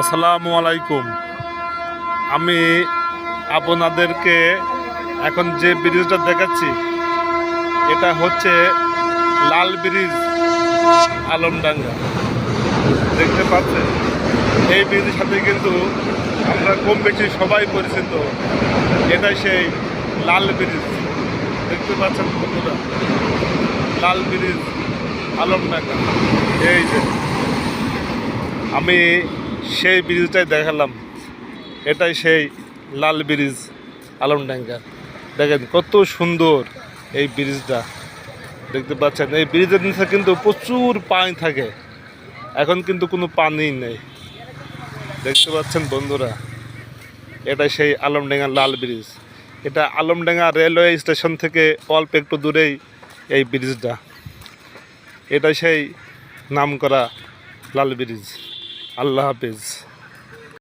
আসসালামু আলাইকুম। আমি আপনাদেরকে এখন যে ব্রিজটা দেখাচ্ছি, এটা হচ্ছে লাল ব্রিজ আলমডাঙ্গা। দেখতে পাচ্ছেন? এই ব্রিজের সাথে কিন্তু আমরা কম বেশি সবাই পরিচিত। এটা সেই লাল ব্রিজ দেখতে পাচ্ছেন বন্ধুরা? লাল ব্রিজ আলমডাঙ্গা। এই যে, আমি সেই ব্রিজটাই দেখালাম। এটাই সেই লাল ব্রিজ আলমডাঙ্গা দেখেন কত সুন্দর এই ব্রিজটা দেখতে পাচ্ছেন, এই ব্রিজের নিচে কিন্তু প্রচুর পানি থাকে। এখন কিন্তু কোনো পানি নেই। দেখতে পাচ্ছেন বন্ধুরা এটা সেই আলমডাঙ্গা লাল ব্রিজ এটা আলমডাঙ্গা রেলওয়ে স্টেশন থেকে অল্প একটু দূরেই এই ব্রিজটা এটা সেই নাম করা লাল ব্রিজ আল্লাহ হাফিজ